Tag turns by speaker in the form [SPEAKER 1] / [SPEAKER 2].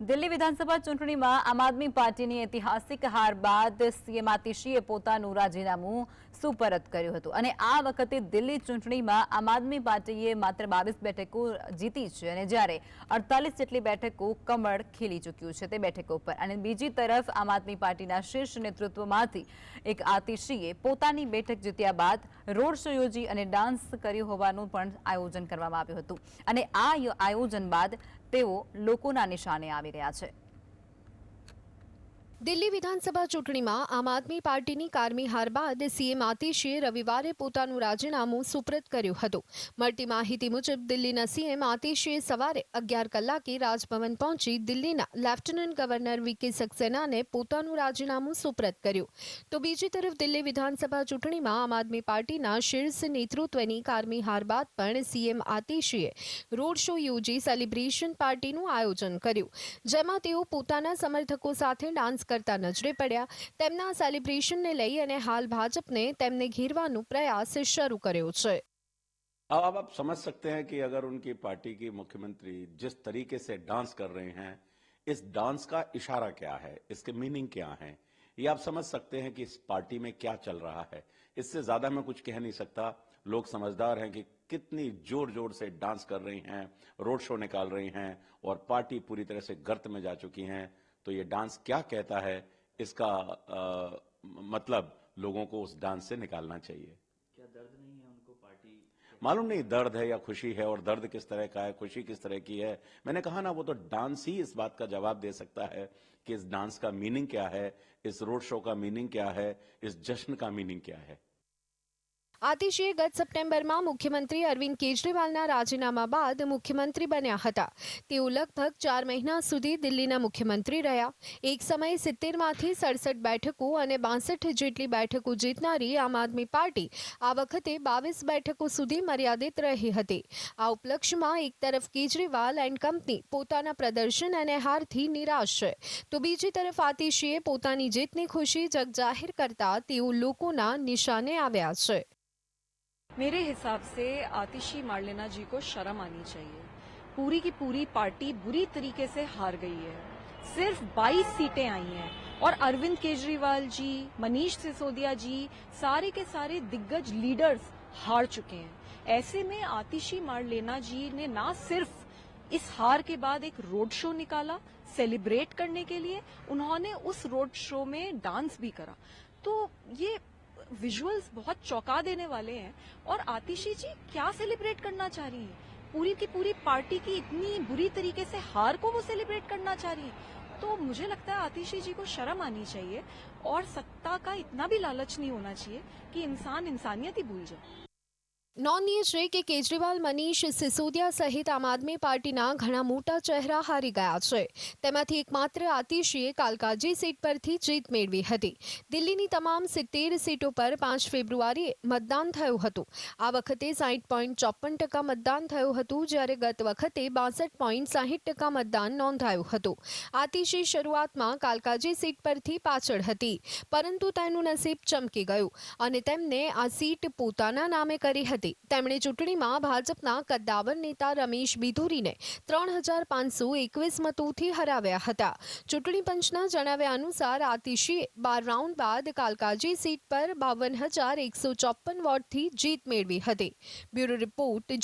[SPEAKER 1] દિલ્હી વિધાનસભા ચૂંટણીમાં આમ આદમી પાર્ટીની ઐતિહાસિક હાર બાદ સીએમ આતિશીએ પોતાનું રાજીનામું સુપરત કર્યું હતું. અને આ વખતે દિલ્હી ચૂંટણીમાં આમ આદમી પાર્ટીએ માત્ર બાવીસ બેઠકો જીતી છે અને જ્યારે અડતાલીસ જેટલી બેઠકો કમળ ખીલી ચૂક્યું છે તે બેઠકો પર. અને બીજી તરફ આમ આદમી પાર્ટીના શીર્ષ નેતૃત્વમાંથી એક આતિશીએ પોતાની બેઠક જીત્યા બાદ રોડ શો યોજી અને ડાન્સ કર્યું હોવાનું પણ આયોજન કરવામાં આવ્યું હતું. અને આ આયોજન બાદ તેઓ લોકોના નિશાને આવી રહ્યા છે.
[SPEAKER 2] દિલ્હી વિધાનસભા ચૂંટણીમાં આમ આદમી પાર્ટીની કારમી હાર બાદ સીએમ આતિશીએ રવિવારે પોતાનું રાજીનામું સુપ્રત કર્યું હતું. મળતી માહિતી મુજબ દિલ્હીના સીએમ આતિશીએ સવારે અગિયાર કલાકે રાજભવન પહોંચી દિલ્હીના લેફ્ટનન્ટ ગવર્નર વીકે સક્સેનાને પોતાનું રાજીનામું સુપ્રત કર્યું. તો બીજી તરફ દિલ્હી વિધાનસભા ચૂંટણીમાં આમ આદમી પાર્ટીના શીર્ષ નેતૃત્વની કારમી હાર બાદ પણ સીએમ આતિશીએ રોડ શો યોજી સેલિબ્રેશન પાર્ટીનું આયોજન કર્યું. જેમાં તેઓ પોતાના સમર્થકો સાથે ડાન્સ કરતા નજરે પડ્યા તેમના સેલિબ્રેશનને લઈ અને હાલ ભાજપને તેમને ઘેરવાનો પ્રયાસ શરૂ કર્યો છે
[SPEAKER 3] अब अब आप समझ सकते हैं कि अगर उनकी पार्टी की मुख्यमंत्री जिस तरीके से डांस कर रहे हैं इस डांस का इशारा क्या है इसके मीनिंग क्या है ये आप समझ सकते हैं कि इस पार्टी में क्या चल रहा है इससे ज्यादा मैं कुछ कह नहीं सकता लोग समझदार हैं कि कितनी जोर जोर से डांस कर रही हैं रोड शो निकाल रही हैं और पार्टी पूरी तरह से गर्त में जा चुकी हैं तो ये डांस क्या कहता है इसका अ, मतलब लोगों को उस डांस से निकालना चाहिए। क्या दर्द नहीं है उनको पार्टी मालूम नहीं दर्द है या खुशी है और दर्द किस तरह का है खुशी किस तरह की है। मैंने कहा ना वो तो डांस ही इस बात का जवाब दे सकता है कि इस डांस का मीनिंग क्या है इस रोड शो का मीनिंग क्या है इस जश्न का मीनिंग क्या है।
[SPEAKER 2] આતિશીએ ગત સપ્ટેમ્બરમાં મુખ્યમંત્રી અરવિંદ કેજરીવાલના રાજીનામા બાદ મુખ્યમંત્રી બન્યા હતા. તેઓ લગભગ ચાર મહિના સુધી દિલ્હીના મુખ્યમંત્રી રહ્યા. એક સમયે સિત્તેરમાંથી સડસઠ બેઠકો અને બાસઠ જેટલી બેઠકો જીતનારી આમ આદમી પાર્ટી આ વખતે બાવીસ બેઠકો સુધી મર્યાદિત રહી હતી. આ ઉપલક્ષ્યમાં એક તરફ કેજરીવાલ એન્ડ કંપની પોતાના પ્રદર્શન અને હારથી નિરાશ છે. તો બીજી તરફ આતિશીએ પોતાની જીતની ખુશી જગજાહેર કરતા તેઓ લોકોના નિશાને આવ્યા છે.
[SPEAKER 4] मेरे हिसाब से आतिशी मारलेना जी को शर्म आनी चाहिए। पूरी की पूरी पार्टी बुरी तरीके से हार गई है। सिर्फ़ 22 सीटें आई हैं और अरविंद केजरीवाल जी, मनीष सिसोदिया जी, सारे के सारे दिग्गज लीडर्स हार चुके हैं। ऐसे में आतिशी मारलेना जी ने ना सिर्फ़ इस हार के बाद एक रोड शो निकाला सेलिब्रेट करने के लिए, उन्होंने उस रोड शो में डांस भी करा। तो ये विजुअल्स बहुत चौंका देने वाले हैं। और आतिशी जी, क्या सेलिब्रेट करना चाह रही है? पूरी की पूरी पार्टी की इतनी बुरी तरीके से हार को वो सेलिब्रेट करना चाह रही हैं। तो मुझे लगता है आतिशी जी को शर्म आनी चाहिए और सत्ता का इतना भी लालच नहीं होना चाहिए कि इंसान इंसानियत ही भूल जाए।
[SPEAKER 2] નોંધનીય છે કે કેજરીવાલ, મનીષ સિસોદિયા સહિત આમ આદમી પાર્ટીના ઘણા મોટા ચહેરા હારી ગયા છે. તેમાંથી એકમાત્ર આતિશીએ કાલકાજી સીટ પરથી જીત મેળવી હતી. દિલ્હીની તમામ સિત્તેર સીટો પર પાંચ ફેબ્રુઆરીએ મતદાન થયું હતું. આ વખતે સાહીઠ પોઈન્ટ ચોપન ટકા મતદાન થયું હતું, જ્યારે ગત વખતે બાસઠ પોઈન્ટ સાહીઠ ટકા મતદાન નોંધાયું હતું. આતિશી શરૂઆતમાં કાલકાજી સીટ પરથી પાછળ હતી, પરંતુ તેનું નસીબ ચમકી ગયું અને તેમને આ સીટ પોતાના નામે કરી હતી. તેમણે ચૂંટણીમાં ભાજપના કદ્દાવર નેતા રમેશ બિધુરીને ત્રણ હજાર પાંચસો એકવીસ મતોથી હરાવ્યા હતા. ચૂંટણી પંચના જણાવ્યા અનુસાર આતિશીએ બાર રાઉન્ડ બાદ કાલકાજી સીટ પર બાવન હજાર એકસો ચોપન વોટથી જીત મેળવી હતી. Bureau report